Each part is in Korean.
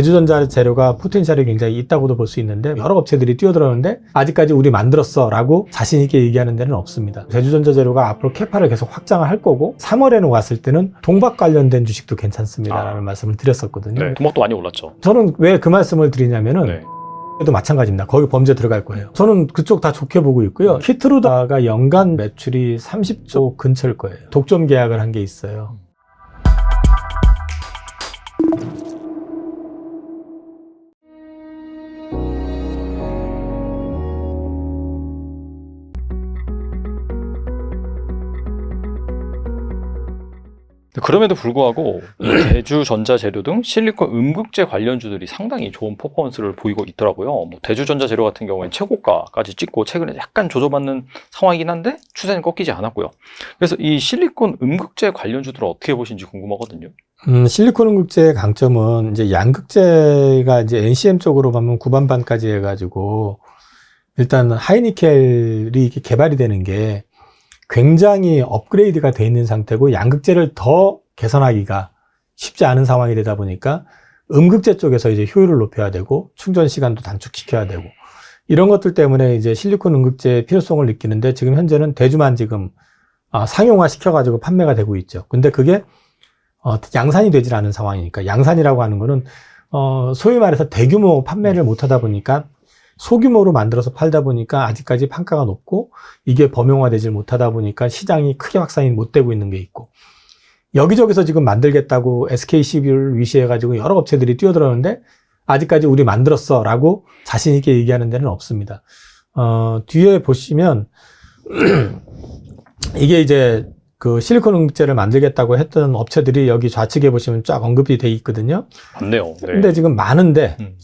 대주전자 재료가 포텐셜이 굉장히 있다고도 볼 수 있는데 여러 업체들이 뛰어들었는데 아직까지 우리 만들었어 라고 자신 있게 얘기하는 데는 없습니다. 대주전자 재료가 앞으로 캐파를 계속 확장을 할 거고 3월에는 왔을 때는 동박 관련된 주식도 괜찮습니다 라는 아. 말씀을 드렸었거든요. 네, 동박도 많이 올랐죠. 저는 왜 그 말씀을 드리냐면은 네. 도 마찬가지입니다. 거기 범죄 들어갈 거예요. 저는 그쪽 다 좋게 보고 있고요. 키트루다가 연간 매출이 30조 근처일 거예요. 독점 계약을 한 게 있어요. 그럼에도 불구하고 이 대주 전자재료 등 실리콘 음극재 관련주들이 상당히 좋은 퍼포먼스를 보이고 있더라고요. 뭐 대주 전자재료 같은 경우에는 최고가까지 찍고 최근에 약간 조져받는 상황이긴 한데 추세는 꺾이지 않았고요. 그래서 이 실리콘 음극재 관련주들을 어떻게 보시는지 궁금하거든요. 음, 실리콘 음극재의 강점은 이제 양극재가 이제 NCM 쪽으로 가면 구반반까지 해가지고 일단 하이니켈이 이렇게 개발이 되는 게 굉장히 업그레이드가 돼 있는 상태고 양극재를 더 개선하기가 쉽지 않은 상황이 되다 보니까 음극재 쪽에서 이제 효율을 높여야 되고 충전 시간도 단축시켜야 되고 이런 것들 때문에 이제 실리콘 음극재의 필요성을 느끼는데 지금 현재는 대주만 지금 아, 상용화 시켜가지고 판매가 되고 있죠. 근데 그게 어, 양산이 되질 않은 상황이니까 양산이라고 하는 거는 어, 소위 말해서 대규모 판매를 못 하다 보니까 소규모로 만들어서 팔다 보니까 아직까지 판가가 높고 이게 범용화되질 못하다 보니까 시장이 크게 확산이 못 되고 있는 게 있고 여기저기서 지금 만들겠다고 SK12를 위시해가지고 여러 업체들이 뛰어들었는데 아직까지 우리 만들었어 라고 자신 있게 얘기하는 데는 없습니다. 어, 뒤에 보시면 이게 이제 그 실리콘 음극재를 만들겠다고 했던 업체들이 여기 좌측에 보시면 쫙 언급이 돼 있거든요. 맞네요. 네. 근데 지금 많은데 음.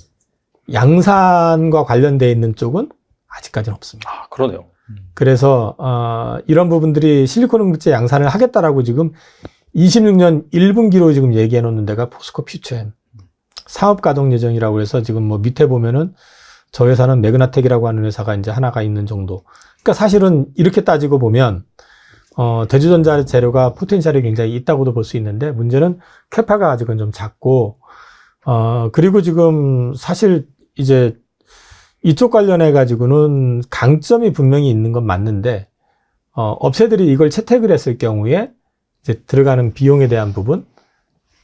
양산과 관련돼 있는 쪽은 아직까지는 없습니다. 아, 그러네요. 그래서 어, 이런 부분들이 실리콘 음극재 양산을 하겠다라고 지금 26년 1분기로 지금 얘기해 놓는 데가 포스코 퓨처엠 사업 가동 예정이라고 해서 지금 뭐 밑에 보면은 저 회사는 매그나텍이라고 하는 회사가 이제 하나가 있는 정도. 그러니까 사실은 이렇게 따지고 보면 어, 대주전자 재료가 포텐셜이 굉장히 있다고도 볼 수 있는데 문제는 캐파가 아직은 좀 작고 어, 그리고 지금 사실 이제 이쪽 관련해 가지고는 강점이 분명히 있는 건 맞는데 어, 업체들이 이걸 채택을 했을 경우에 이제 들어가는 비용에 대한 부분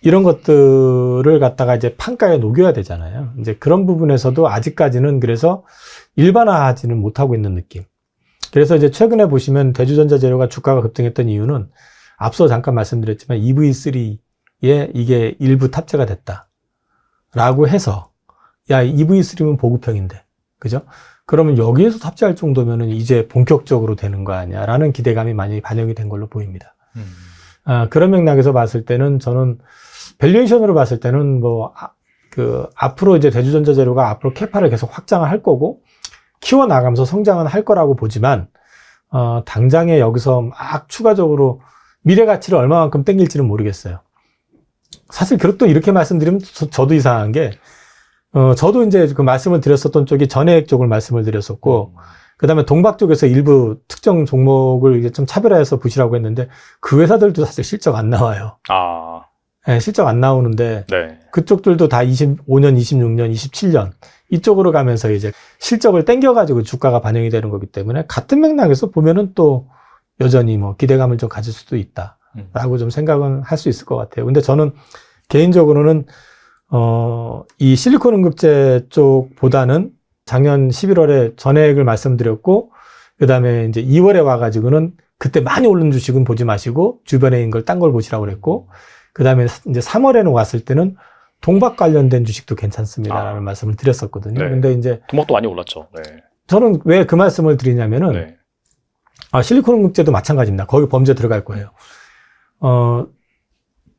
이런 것들을 갖다가 이제 판가에 녹여야 되잖아요. 이제 그런 부분에서도 아직까지는 그래서 일반화하지는 못하고 있는 느낌. 그래서 이제 최근에 보시면 대주전자 재료가 주가가 급등했던 이유는 앞서 잠깐 말씀드렸지만 EV3에 이게 일부 탑재가 됐다. 라고 해서 야 EV3면 보급형인데 그죠? 그러면 여기에서 탑재할 정도면은 이제 본격적으로 되는 거 아니야라는 기대감이 많이 반영이 된 걸로 보입니다. 음. 아, 그런 맥락에서 봤을 때는 저는 밸류에이션으로 봤을 때는 뭐, 아, 그, 앞으로 이제 대주전자 재료가 앞으로 캐파를 계속 확장을 할 거고, 키워나가면서 성장은 할 거라고 보지만, 어, 당장에 여기서 막 추가적으로 미래 가치를 얼마만큼 땡길지는 모르겠어요. 사실 그것도 이렇게 말씀드리면 저, 저도 이상한 게, 어, 저도 이제 그 말씀을 드렸었던 쪽이 전해액 쪽을 말씀을 드렸었고, 그 다음에 동박 쪽에서 일부 특정 종목을 이제 좀 차별화해서 보시라고 했는데, 그 회사들도 사실 실적 안 나와요. 아, 예, 실적 안 나오는데, 네. 그쪽들도 다 25년, 26년, 27년, 이쪽으로 가면서 이제 실적을 땡겨가지고 주가가 반영이 되는 거기 때문에, 같은 맥락에서 보면은 또 여전히 뭐 기대감을 좀 가질 수도 있다. 음. 라고 좀 생각은 할 수 있을 것 같아요. 근데 저는 개인적으로는, 어, 이 실리콘 응급제 쪽보다는 작년 11월에 전액을 말씀드렸고, 그 다음에 이제 2월에 와가지고는 그때 많이 오른 주식은 보지 마시고, 주변에 있는 걸 딴 걸 보시라고 그랬고, 그 다음에 이제 3월에는 왔을 때는 동박 관련된 주식도 괜찮습니다라는 아. 말씀을 드렸었거든요. 네. 근데 이제 동박도 많이 올랐죠. 네. 저는 왜 그 말씀을 드리냐면은, 네. 아, 실리콘 응급제도 마찬가지입니다. 거기 범죄 들어갈 거예요. 어,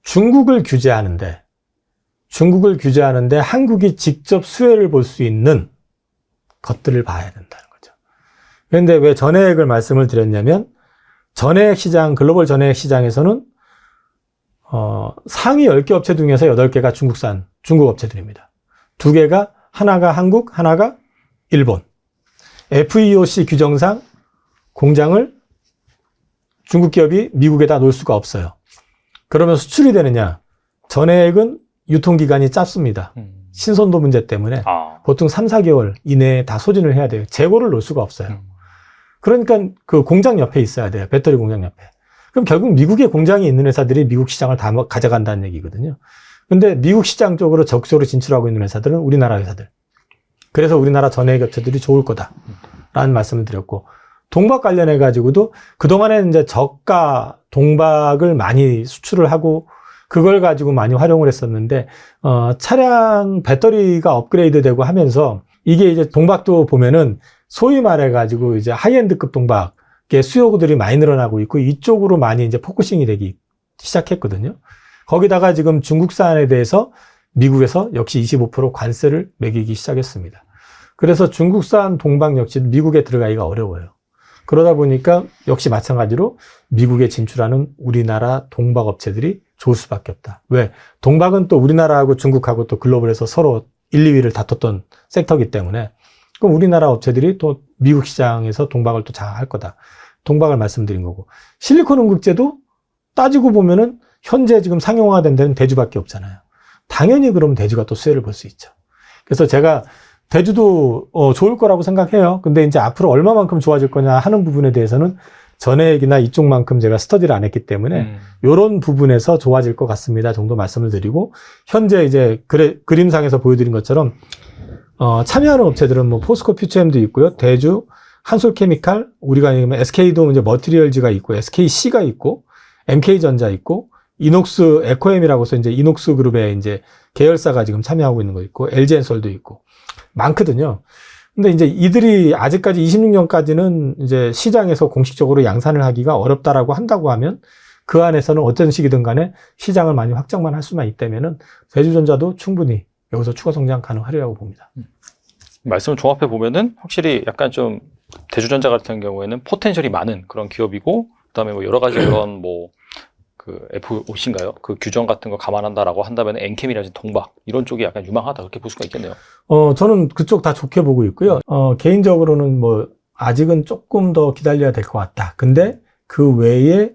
중국을 규제하는데, 중국을 규제하는데 한국이 직접 수혜를 볼 수 있는 것들을 봐야 된다는 거죠. 그런데 왜 전해액을 말씀을 드렸냐면, 전해액 시장, 글로벌 전해액 시장에서는, 어, 상위 10개 업체 중에서 8개가 중국산, 중국 업체들입니다. 두 개가, 하나가 한국, 하나가 일본. FEOC 규정상 공장을 중국 기업이 미국에다 놓을 수가 없어요. 그러면 수출이 되느냐? 전액은 유통기간이 짧습니다. 음. 신선도 문제 때문에 아. 보통 3, 4개월 이내에 다 소진을 해야 돼요. 재고를 놓을 수가 없어요. 음. 그러니까 그 공장 옆에 있어야 돼요. 배터리 공장 옆에. 그럼 결국 미국에 공장이 있는 회사들이 미국 시장을 다뭐 가져간다는 얘기거든요. 근데 미국 시장 쪽으로 적극적으로 진출하고 있는 회사들은 우리나라 회사들. 그래서 우리나라 전해액 업체들이 좋을 거다라는 말씀을 드렸고 동박 관련해 가지고도 그동안에 이제 저가 동박을 많이 수출을 하고 그걸 가지고 많이 활용을 했었는데 어 차량 배터리가 업그레이드 되고 하면서 이게 이제 동박도 보면은 소위 말해 가지고 이제 하이엔드급 동박의 수요들이 많이 늘어나고 있고 이쪽으로 많이 이제 포커싱이 되기 시작했거든요. 거기다가 지금 중국산에 대해서 미국에서 역시 25% 관세를 매기기 시작했습니다. 그래서 중국산 동박 역시 미국에 들어가기가 어려워요. 그러다 보니까 역시 마찬가지로 미국에 진출하는 우리나라 동박 업체들이 좋을 수밖에 없다. 왜? 동박은 또 우리나라하고 중국하고 또 글로벌에서 서로 1, 2위를 다퉜던 섹터이기 때문에 그럼 우리나라 업체들이 또 미국 시장에서 동박을 또 장악할 거다. 동박을 말씀드린 거고. 실리콘 응급제도 따지고 보면은 현재 지금 상용화된 데는 대주밖에 없잖아요. 당연히 그럼 대주가 또 수혜를 볼 수 있죠. 그래서 제가 대주도 어, 좋을 거라고 생각해요. 근데 이제 앞으로 얼마만큼 좋아질 거냐 하는 부분에 대해서는 전액이나 이쪽만큼 제가 스터디를 안 했기 때문에 음. 이런 부분에서 좋아질 것 같습니다 정도 말씀을 드리고 현재 이제 그래, 그림상에서 보여드린 것처럼 어, 참여하는 업체들은 뭐 포스코 퓨처엠도 있고요 대주 한솔케미칼 우리가 얘기하면 SK도 이제 머티리얼즈가 있고 SKC가 있고 MK전자 있고 이녹스 에코엠이라고 해서 이제 이녹스 그룹의 이제 계열사가 지금 참여하고 있는 거 있고 LG엔솔도 있고 많거든요. 근데 이제 이들이 아직까지 26년까지는 이제 시장에서 공식적으로 양산을 하기가 어렵다라고 한다고 하면 그 안에서는 어떤 식이든 간에 시장을 많이 확장만 할 수만 있다면은 대주전자도 충분히 여기서 추가 성장 가능하리라고 봅니다. 말씀을 종합해 보면은 확실히 약간 좀 대주전자 같은 경우에는 포텐셜이 많은 그런 기업이고 그다음에 뭐 여러 가지 그런 뭐 그 FOC인가요? 그 규정 같은 거 감안한다라고 한다면 엔캠이라든지 동박 이런 쪽이 약간 유망하다 그렇게 볼 수가 있겠네요. 어, 저는 그쪽 다 좋게 보고 있고요. 어, 개인적으로는 뭐 아직은 조금 더 기다려야 될 것 같다. 근데 그 외에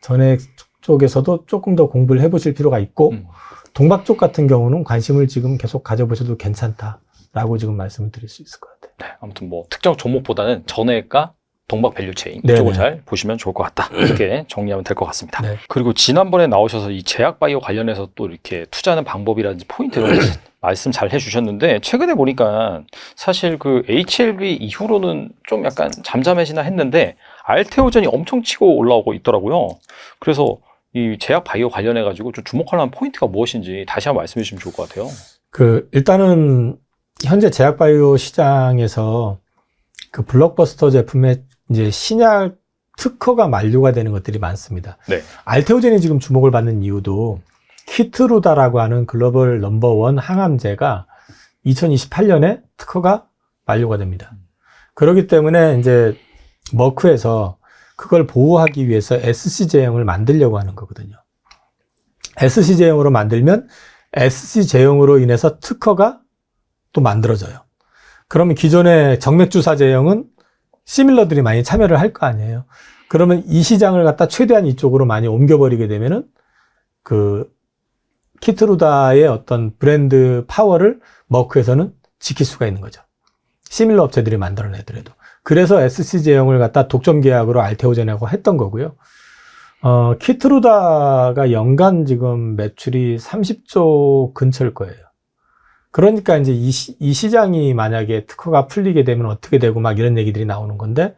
전액 쪽에서도 조금 더 공부를 해보실 필요가 있고 음. 동박 쪽 같은 경우는 관심을 지금 계속 가져보셔도 괜찮다라고 지금 말씀을 드릴 수 있을 것 같아요. 네, 아무튼 뭐 특정 종목보다는 전액과 동박 밸류 체인 네네. 이쪽을 잘 보시면 좋을 것 같다. 이렇게 정리하면 될 것 같습니다. 네. 그리고 지난번에 나오셔서 이 제약 바이오 관련해서 또 이렇게 투자하는 방법이라든지 포인트 이런 거 말씀 잘 해주셨는데 최근에 보니까 사실 그 HLB 이후로는 좀 약간 잠잠해지나 했는데 알테오전이 엄청 치고 올라오고 있더라고요. 그래서 이 제약 바이오 관련해 가지고 좀 주목할 만한 포인트가 무엇인지 다시 한번 말씀해 주시면 좋을 것 같아요. 그 일단은 현재 제약 바이오 시장에서 그 블록버스터 제품의 이제 신약 특허가 만료가 되는 것들이 많습니다. 네. 알테오젠이 지금 주목을 받는 이유도 키트루다라고 하는 글로벌 넘버원 항암제가 2028년에 특허가 만료가 됩니다. 그렇기 때문에 이제 머크에서 그걸 보호하기 위해서 SC 제형을 만들려고 하는 거거든요. SC 제형으로 만들면 SC 제형으로 인해서 특허가 또 만들어져요. 그러면 기존의 정맥주사 제형은 시밀러들이 많이 참여를 할 거 아니에요. 그러면 이 시장을 갖다 최대한 이쪽으로 많이 옮겨버리게 되면은 그 키트루다의 어떤 브랜드 파워를 머크에서는 지킬 수가 있는 거죠. 시밀러 업체들이 만들어내더라도. 그래서 SC 제형을 갖다 독점 계약으로 알테오젠하고 했던 거고요. 어, 키트루다가 연간 지금 매출이 30조 근처일 거예요. 그러니까 이제 이, 시, 이 시장이 만약에 특허가 풀리게 되면 어떻게 되고 막 이런 얘기들이 나오는 건데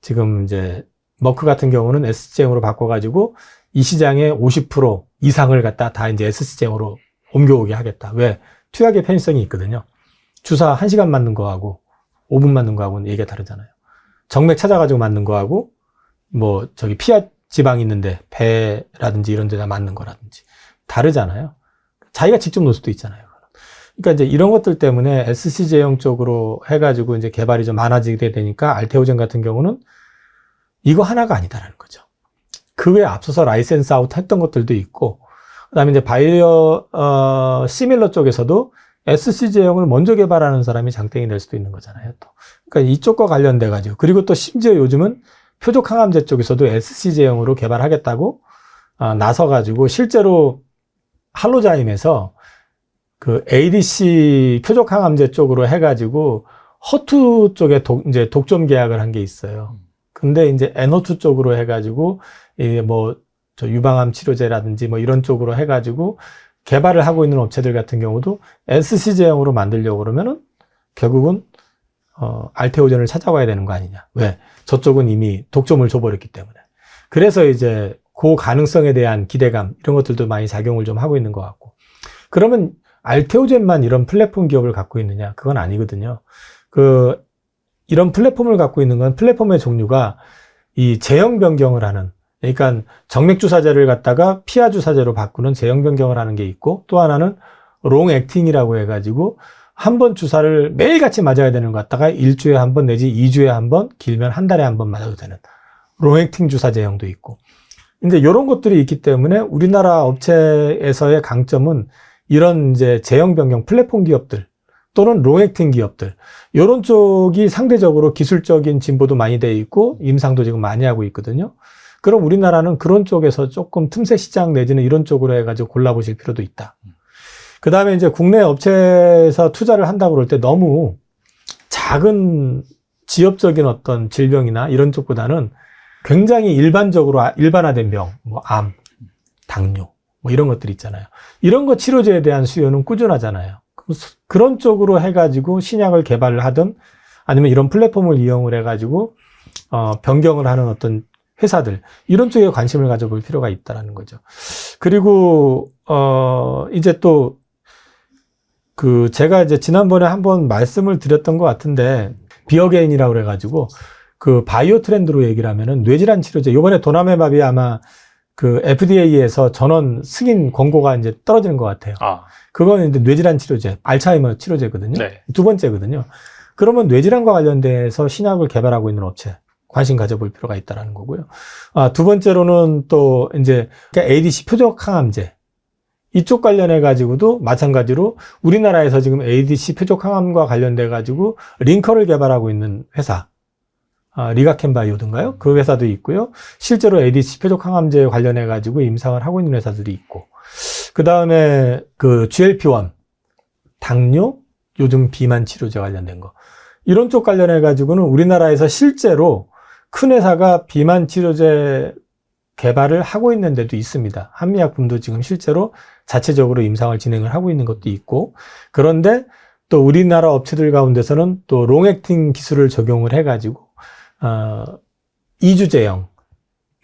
지금 이제 머크 같은 경우는 SC제형으로 바꿔가지고 이 시장의 50% 이상을 갖다 다 이제 SC제형으로 옮겨오게 하겠다. 왜? 투약의 편의성이 있거든요. 주사 1시간 맞는 거하고 5분 맞는 거하고는 얘기가 다르잖아요. 정맥 찾아가지고 맞는 거하고 뭐 저기 피하 지방 있는데 배라든지 이런 데다 맞는 거라든지 다르잖아요. 자기가 직접 놓을 수도 있잖아요. 그러니까 이제 이런 것들 때문에 SC 제형 쪽으로 해가지고 이제 개발이 좀 많아지게 되니까 알테오젠 같은 경우는 이거 하나가 아니다라는 거죠. 그 외에 앞서서 라이센스 아웃 했던 것들도 있고, 그 다음에 이제 바이오, 어, 시밀러 쪽에서도 SC 제형을 먼저 개발하는 사람이 장땡이 될 수도 있는 거잖아요, 또. 그러니까 이쪽과 관련돼가지고. 그리고 또 심지어 요즘은 표적 항암제 쪽에서도 SC 제형으로 개발하겠다고, 아, 나서가지고 실제로 할로자임에서 그 ADC 표적 항암제 쪽으로 해가지고 허투 쪽에 독, 이제 독점 계약을 한 게 있어요. 근데 이제 N02 쪽으로 해가지고 이게 뭐저 유방암 치료제라든지 뭐 이런 쪽으로 해가지고 개발을 하고 있는 업체들 같은 경우도 SC 제형으로 만들려고 그러면은 결국은 어, 알테오젠을 찾아와야 되는 거 아니냐. 왜? 저쪽은 이미 독점을 줘버렸기 때문에. 그래서 이제 그 가능성에 대한 기대감 이런 것들도 많이 작용을 좀 하고 있는 것 같고. 그러면 알테오젠만 이런 플랫폼 기업을 갖고 있느냐? 그건 아니거든요. 그 이런 플랫폼을 갖고 있는 건 플랫폼의 종류가 이 제형 변경을 하는 그러니까 정맥 주사제를 갖다가 피하 주사제로 바꾸는 제형 변경을 하는 게 있고 또 하나는 롱 액팅이라고 해가지고 한 번 주사를 매일같이 맞아야 되는 것 같다가 일주에 한 번 내지 이주에 한 번 길면 한 달에 한 번 맞아도 되는 롱 액팅 주사 제형도 있고 근데 이런 것들이 있기 때문에 우리나라 업체에서의 강점은 이런 이제 제형 변경 플랫폼 기업들 또는 롱 액팅 기업들 이런 쪽이 상대적으로 기술적인 진보도 많이 돼 있고 임상도 지금 많이 하고 있거든요. 그럼 우리나라는 그런 쪽에서 조금 틈새 시장 내지는 이런 쪽으로 해가지고 골라보실 필요도 있다. 그 다음에 이제 국내 업체에서 투자를 한다고 그럴 때 너무 작은 지역적인 어떤 질병이나 이런 쪽보다는 굉장히 일반적으로 아- 일반화된 병, 뭐 암, 당뇨, 뭐 이런 것들 있잖아요. 이런 거 치료제에 대한 수요는 꾸준하잖아요. 그런 쪽으로 해가지고 신약을 개발을 하든 아니면 이런 플랫폼을 이용을 해가지고 어, 변경을 하는 어떤 회사들 이런 쪽에 관심을 가져볼 필요가 있다라는 거죠. 그리고 어 이제 또 그 제가 이제 지난번에 한번 말씀을 드렸던 것 같은데 비어게인이라고 그래가지고 그 바이오 트렌드로 얘기를 하면은 뇌질환 치료제 이번에 도나메밥이 아마 그 FDA에서 전원 승인 권고가 이제 떨어지는 것 같아요. 아, 그거는 이제 뇌질환 치료제, 알츠하이머 치료제거든요. 네. 두 번째거든요. 그러면 뇌질환과 관련돼서 신약을 개발하고 있는 업체 관심 가져볼 필요가 있다라는 거고요. 아, 두 번째로는 또 이제 그러니까 ADC 표적 항암제 이쪽 관련해 가지고도 마찬가지로 우리나라에서 지금 ADC 표적 항암과 관련돼 가지고 링커를 개발하고 있는 회사 아, 리가켄바이오든가요? 그 회사도 있고요. 실제로 ADC 표적 항암제 관련해 가지고 임상을 하고 있는 회사들이 있고 그 다음에 그 GLP-1 당뇨 요즘 비만 치료제 관련된 거 이런 쪽 관련해 가지고는 우리나라에서 실제로 큰 회사가 비만 치료제 개발을 하고 있는 데도 있습니다. 한미약품도 지금 실제로 자체적으로 임상을 진행을 하고 있는 것도 있고 그런데 또 우리나라 업체들 가운데서는 또 롱액팅 기술을 적용을 해 가지고 어, 이주제형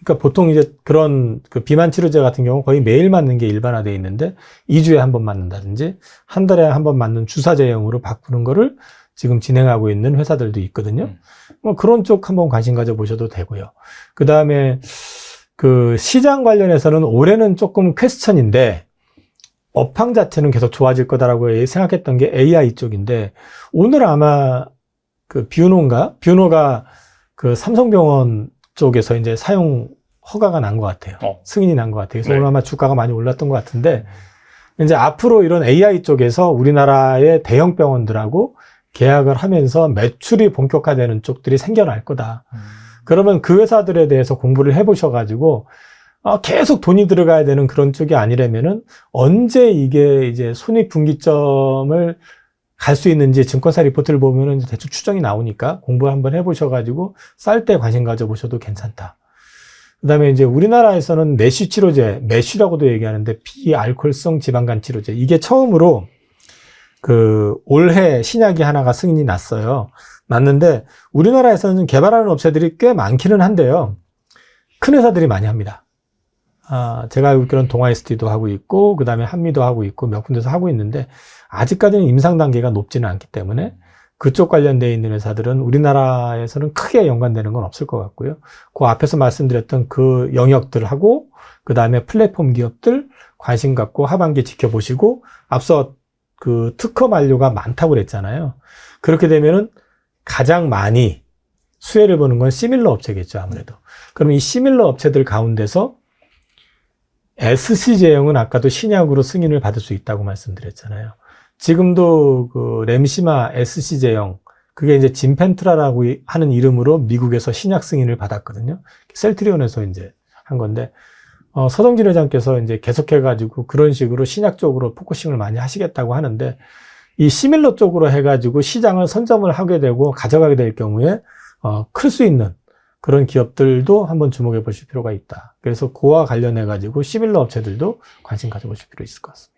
그러니까 보통 이제 그런 그 비만 치료제 같은 경우 거의 매일 맞는 게 일반화되어 있는데 2주에 한 번 맞는다든지 한 달에 한 번 맞는 주사제형으로 바꾸는 거를 지금 진행하고 있는 회사들도 있거든요. 음. 뭐 그런 쪽 한번 관심 가져 보셔도 되고요. 그 다음에 그 시장 관련해서는 올해는 조금 퀘스천인데 업황 자체는 계속 좋아질 거다라고 생각했던 게 AI 쪽인데 오늘 아마 그 뷰노인가 뷰노가 그 삼성병원 쪽에서 이제 사용 허가가 난 것 같아요. 어. 승인이 난 것 같아요. 그래서 네. 오늘 아마 주가가 많이 올랐던 것 같은데 이제 앞으로 이런 AI 쪽에서 우리나라의 대형 병원들하고 계약을 하면서 매출이 본격화되는 쪽들이 생겨날 거다. 그러면 그 회사들에 대해서 공부를 해보셔가지고 아, 계속 돈이 들어가야 되는 그런 쪽이 아니라면은 언제 이게 이제 손익분기점을 갈 수 있는지 증권사 리포트를 보면은 대충 추정이 나오니까 공부 한번 해보셔가지고 쌀 때 관심 가져보셔도 괜찮다. 그다음에 이제 우리나라에서는 내시 치료제, 메쉬라고도 얘기하는데 비알코올성 지방간 치료제 이게 처음으로 그 올해 신약이 하나가 승인이 났어요. 났는데 우리나라에서는 개발하는 업체들이 꽤 많기는 한데요. 큰 회사들이 많이 합니다. 아, 제가 알고 있기로는 동아ST도 하고 있고, 그 다음에 한미도 하고 있고, 몇 군데서 하고 있는데, 아직까지는 임상 단계가 높지는 않기 때문에, 그쪽 관련되어 있는 회사들은 우리나라에서는 크게 연관되는 건 없을 것 같고요. 그 앞에서 말씀드렸던 그 영역들하고, 그 다음에 플랫폼 기업들 관심 갖고 하반기 지켜보시고, 앞서 그 특허 만료가 많다고 그랬잖아요. 그렇게 되면은 가장 많이 수혜를 보는 건 시밀러 업체겠죠, 아무래도. 그럼 이 시밀러 업체들 가운데서 SC 제형은 아까도 신약으로 승인을 받을 수 있다고 말씀드렸잖아요. 지금도 그 램시마 SC 제형, 그게 이제 진펜트라라고 하는 이름으로 미국에서 신약 승인을 받았거든요. 셀트리온에서 이제 한 건데, 어, 서동진 회장께서 이제 계속해가지고 그런 식으로 신약 쪽으로 포커싱을 많이 하시겠다고 하는데 이 시밀러 쪽으로 해가지고 시장을 선점을 하게 되고 가져가게 될 경우에 어, 클 수 있는 그런 기업들도 한번 주목해 보실 필요가 있다. 그래서 그와 관련해 가지고 시밀러 업체들도 관심 가져 보실 필요 있을 것 같습니다.